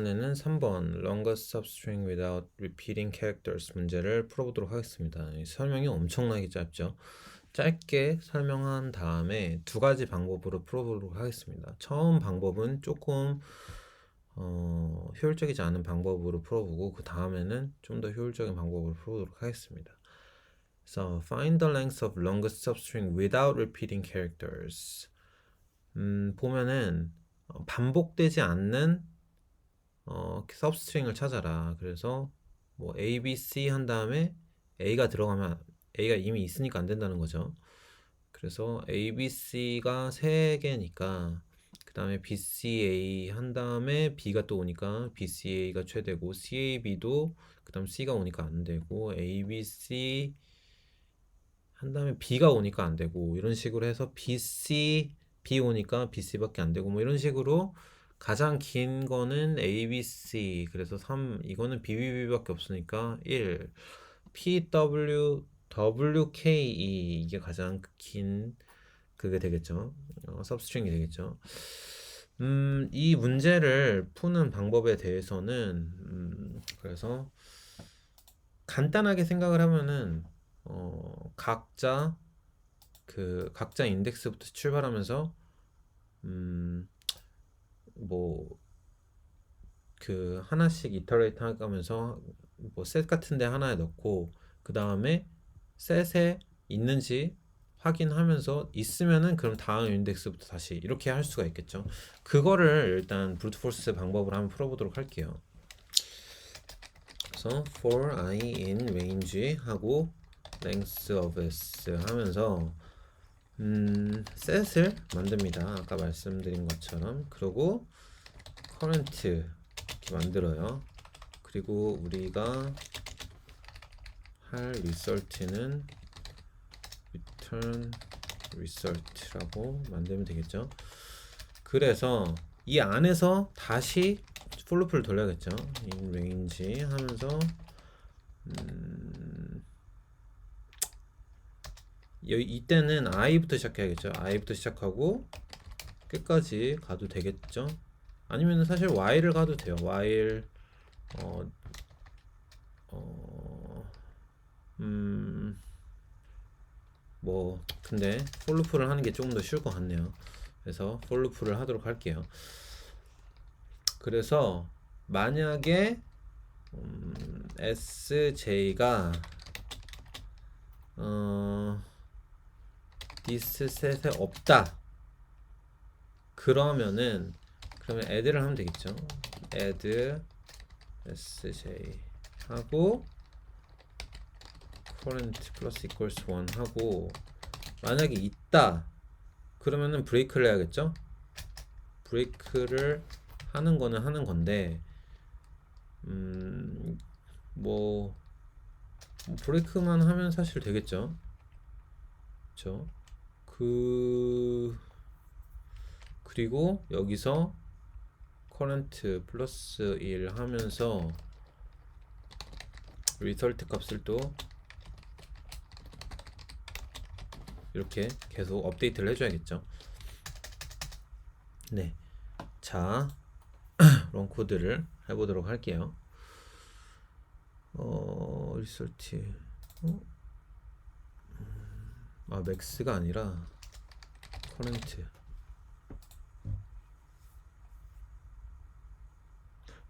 이번에는 3번 longest substring without repeating characters 문제를 풀어보도록 하겠습니다. 이 설명이 엄청나게 짧죠. 짧게 설명한 다음에 두 가지 방법으로 풀어보도록 하겠습니다. 처음 방법은 조금 어, 효율적이지 않은 방법으로 풀어보고 그 다음에는 좀 더 효율적인 방법으로 풀어보도록 하겠습니다. So find the length of longest substring without repeating characters. 음, 보면은 어, 반복되지 않는 어, substring을 찾아라. 그래서 뭐 A, B, C 한 다음에 A가 들어가면 A가 이미 있으니까 안 된다는 거죠. 그래서 A, B, C가 세 개니까 그 다음에 B, C, A 한 다음에 B가 또 오니까 B, C, A가 최대고 C, A, B도 그 다음 C가 오니까 안 되고 A, B, C 한 다음에 B가 오니까 안 되고 이런 식으로 해서 B, C, B 오니까 B, C밖에 안 되고 뭐 이런 식으로 가장 긴 거는 A, B, C. 그래서 3 이거는 B, B, B밖에 없으니까 1 P, W, W, K, E. 이게 가장 긴 그게 되겠죠. 어, substring이 되겠죠. 음, 이 문제를 푸는 방법에 대해서는 음, 그래서 간단하게 생각을 하면은 어, 각자 그 각자 인덱스부터 출발하면서 음, 뭐 그 하나씩 이터레이트 하면서 뭐 셋 같은데 하나에 넣고 그 다음에 셋에 있는지 확인하면서 있으면은 그럼 다음 인덱스부터 다시 이렇게 할 수가 있겠죠. 그거를 일단 브루트 포스 방법으로 한번 풀어보도록 할게요. 그래서 for i in range 하고 length of s 하면서 음, 셋을 만듭니다. 아까 말씀드린 것처럼. 그리고 current 이렇게 만들어요. 그리고 우리가 할 result는 return result라고 만들면 되겠죠. 그래서 이 안에서 다시 loop를 돌려야겠죠. in range 하면서 음, 여- 이때는 i부터 시작해야겠죠. i부터 시작하고 끝까지 가도 되겠죠. 아니면 사실 while을 가도 돼요. while 어, 어, 음, 뭐 근데 loop를 하는 게 조금 더 쉬울 것 같네요. 그래서 loop를 하도록 할게요. 그래서 만약에 음, SJ가 어, 디스 셋에 없다. 그러면은 그러면 add를 하면 되겠죠. add sj 하고 current plus equals 1 하고 만약에 있다. 그러면은 브레이크를 해야겠죠. 브레이크를 하는 거는 하는 건데 음, 뭐 브레이크만 하면 사실 되겠죠. 그렇죠? 그 그리고 여기서 current 플러스 1 하면서 result 값을 또 이렇게 계속 업데이트를 해줘야겠죠. 네. 자, 런 코드를 해보도록 할게요. 어, result. 어? 아 맥스가 아니라 커렌트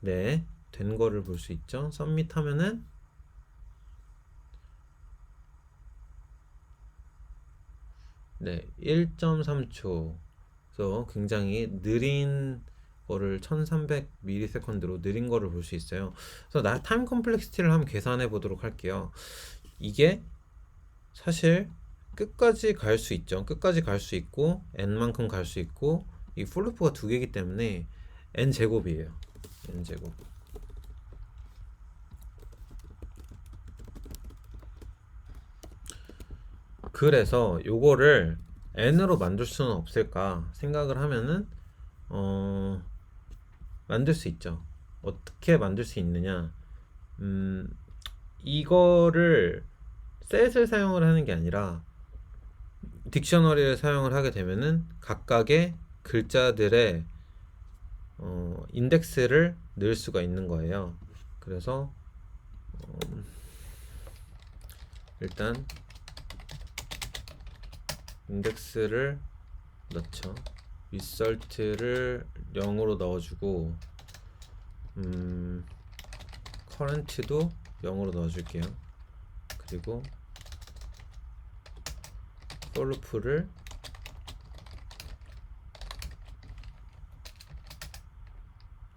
네, 된 거를 볼 수 있죠. 서밋 하면은 네, 1.3초. 그래서 굉장히 느린 거를 1300ms로 느린 거를 볼 수 있어요. 그래서 나 타임 컴플렉시티를 한번 계산해 보도록 할게요. 이게 사실 끝까지 갈 수 있죠. 끝까지 갈 수 있고 n만큼 갈 수 있고 이 풀루프가 두 개이기 때문에 n 제곱이에요. n 제곱. 그래서 요거를 n으로 만들 수는 없을까 생각을 하면은 어 만들 수 있죠. 어떻게 만들 수 있느냐? 음 이거를 셋을 사용을 하는 게 아니라 딕셔너리를 사용을 하게 되면은 각각의 글자들의 어, 인덱스를 넣을 수가 있는 거예요. 그래서 음, 일단 인덱스를 넣죠. 리설트를 0으로 넣어주고 음, 커런트도 0으로 넣어줄게요. 그리고 솔루프를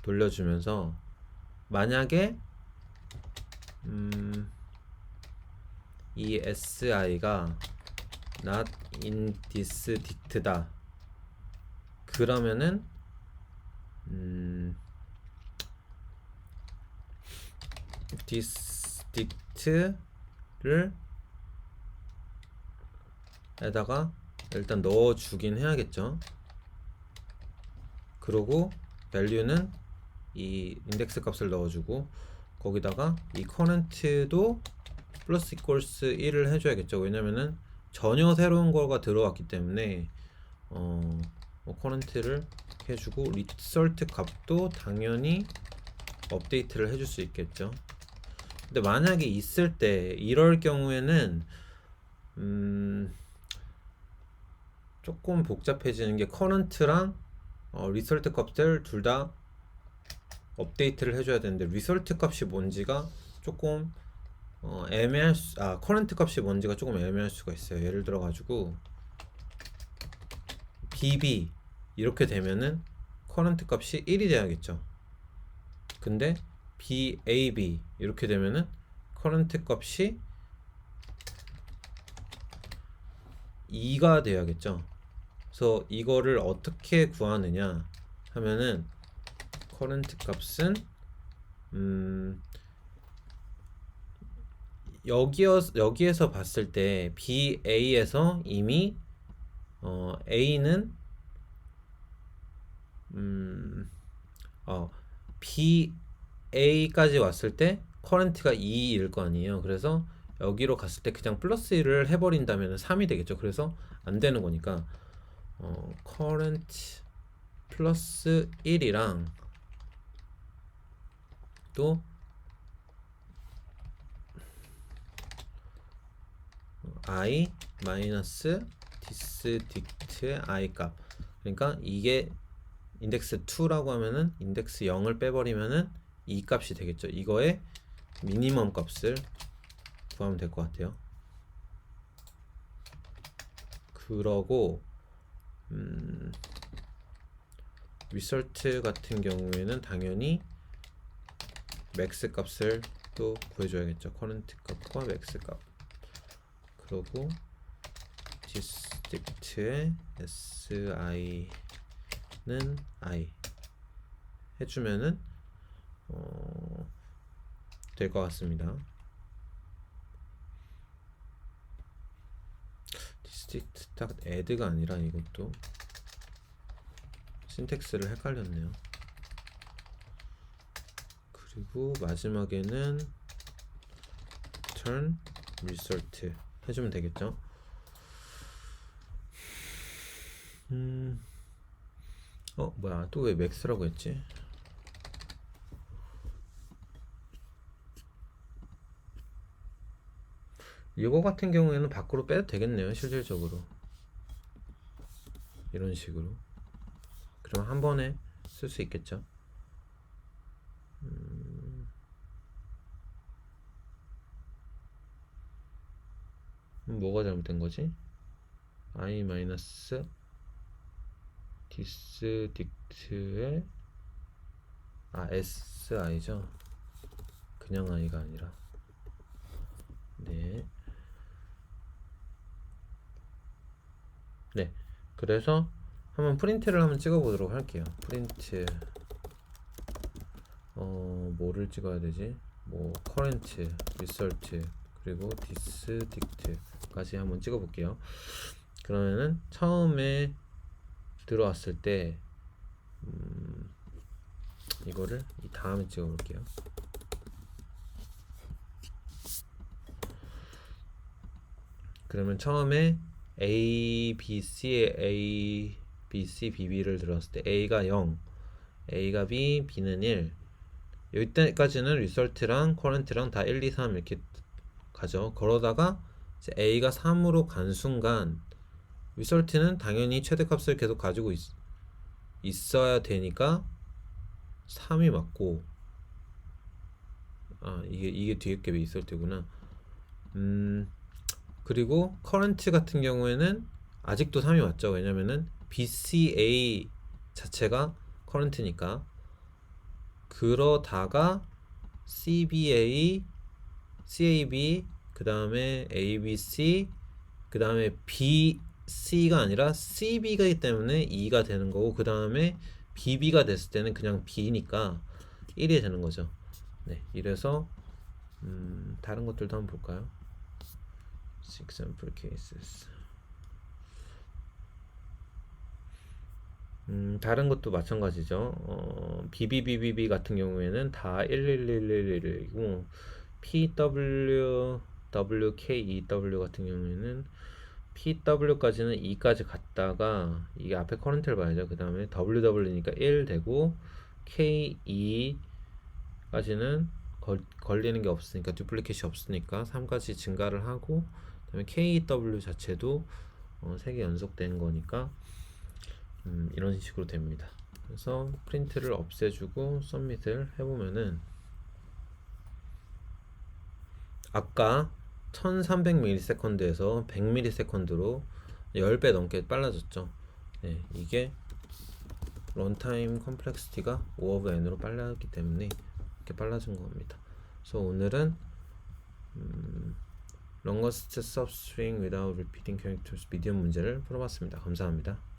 돌려주면서 만약에 음, 이 si가 not in this dict다 그러면은 음, this dict를 에다가 일단 넣어 주긴 해야겠죠. 그러고 value는 이 인덱스 값을 넣어주고 거기다가 이 커런트도 플러스 이퀄스 1을 해줘야겠죠. 왜냐면은 전혀 새로운 거가 들어왔기 때문에 어, 뭐 커런트를 해주고 리설트 값도 당연히 업데이트를 해줄 수 있겠죠. 근데 만약에 있을 때 이럴 경우에는 음, 조금 복잡해지는 게 커런트랑 어, 리설트 값들 둘 다 업데이트를 해줘야 되는데 리설트 값이 뭔지가 조금 어, 애매할 수, 아 커런트 값이 뭔지가 조금 애매할 수가 있어요. 예를 들어 가지고 BB 이렇게 되면은 커런트 값이 1이 돼야겠죠. 근데 BAB 이렇게 되면은 커런트 값이 2가 돼야겠죠. 그래서 이거를 어떻게 구하느냐 하면은 커런트 값은 음 여기어 여기에서 봤을 때 BA에서 이미 어 A는 음 어 BA까지 왔을 때 커런트가 2일 거 아니에요. 그래서 여기로 갔을 때 그냥 플러스 1을 해버린다면 3이 되겠죠. 그래서 안 되는 거니까 어, current 플러스 1이랑 또 i 마이너스 디스딕트의 i 값. 그러니까 이게 인덱스 2라고 하면은 인덱스 0을 빼버리면은 이 값이 되겠죠. 이거의 미니멈 값을 구하면 될 것 같아요. 그러고 음, 리설트 같은 경우에는 당연히 맥스 값을 또 구해줘야겠죠. 커런트 값과 맥스 값. 그러고 디스트릭트의 si는 i. 해주면은 어, 될 것 같습니다. 디 스트릭트 딱 add가 아니라 이것도 신텍스를 헷갈렸네요. 그리고 마지막에는 turn result 해주면 되겠죠. 음, 어 뭐야 또왜 맥스라고 했지? 이거 같은 경우에는 밖으로 빼도 되겠네요 실질적으로. 이런 식으로. 그럼 한 번에 쓸 수 있겠죠? 음, 뭐가 잘못된 거지? i 마이너스 디스딕트의 아 si죠? 그냥 i가 아니라 네. 네. 그래서 한번 프린트를 한번 찍어 보도록 할게요. 프린트 어 뭐를 찍어야 되지? 뭐 커런트, 리설트 그리고 디스딕트까지 한번 찍어 볼게요. 그러면은 처음에 들어왔을 때 음, 이거를 이 다음에 찍어 볼게요. 그러면 처음에 A, B, C에 A, B, C, B, B를 들었을 때 A가 0, A가 B, B는 1. 여기까지는 리설트랑 커런트랑 다 1, 2, 3 이렇게 가죠. 그러다가 이제 A가 3으로 간 순간 리설트는 당연히 최대값을 계속 가지고 있, 있어야 되니까 3이 맞고 아 이게 이게 뒤에 게 리설트구나. 음 그리고 커런트 같은 경우에는 아직도 3이 맞죠. 왜냐면은 BCA 자체가 커런트니까 그러다가 CBA, CAB, 그 다음에 ABC, 그 다음에 BC가 아니라 CB가기 때문에 2가 되는 거고 그 다음에 BB가 됐을 때는 그냥 B니까 1이 되는 거죠. 네, 이래서 음, 다른 것들도 한번 볼까요? Example cases. 음, 다른 것도 마찬가지죠. 어, BBBBB 같은 경우에는 다 11111이고 PW, WKEW 같은 경우에는 PW까지는 2까지 갔다가 이게 앞에 커런트를 봐야죠. 그 다음에 WW니까 1 되고 KE까지는 걸, 걸리는 게 없으니까 듀플리케이시 없으니까 3까지 증가를 하고 KW 자체도 어, 3개 연속된 거니까 음, 이런 식으로 됩니다. 그래서 프린트를 없애주고 서밋을 해보면은 아까 1300ms에서 100ms로 10배 넘게 빨라졌죠. 네, 이게 런타임 컴플렉시티가 O of n으로 빨랐기 때문에 이렇게 빨라진 겁니다. 그래서 오늘은 음, longest substring without repeating characters 미디엄 문제를 풀어봤습니다. 감사합니다.